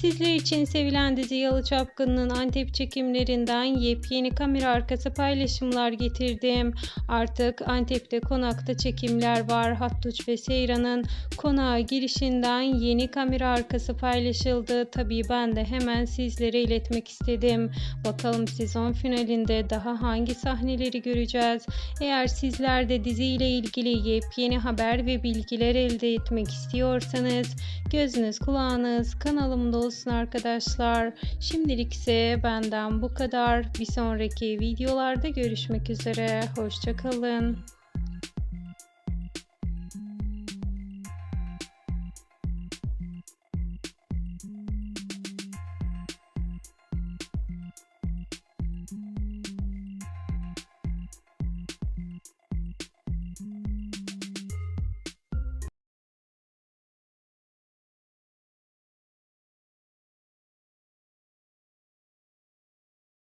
Sizler için sevilen dizi Yalı Çapkın'ın Antep çekimlerinden yepyeni kamera arkası paylaşımlar getirdim. Artık Antep'te konakta çekimler var. Hattuç ve Seyran'ın konağa girişinden yeni kamera arkası paylaşıldı. Tabii ben de hemen sizlere iletmek istedim. Bakalım sezon finalinde daha hangi sahneleri göreceğiz? Eğer sizler de diziyle ilgili yepyeni haber ve bilgiler elde etmek istiyorsanız gözünüz kulağınız kanalımda olsun arkadaşlar. Şimdilik ise benden bu kadar. Bir sonraki videolarda görüşmek üzere. Hoşçakalın.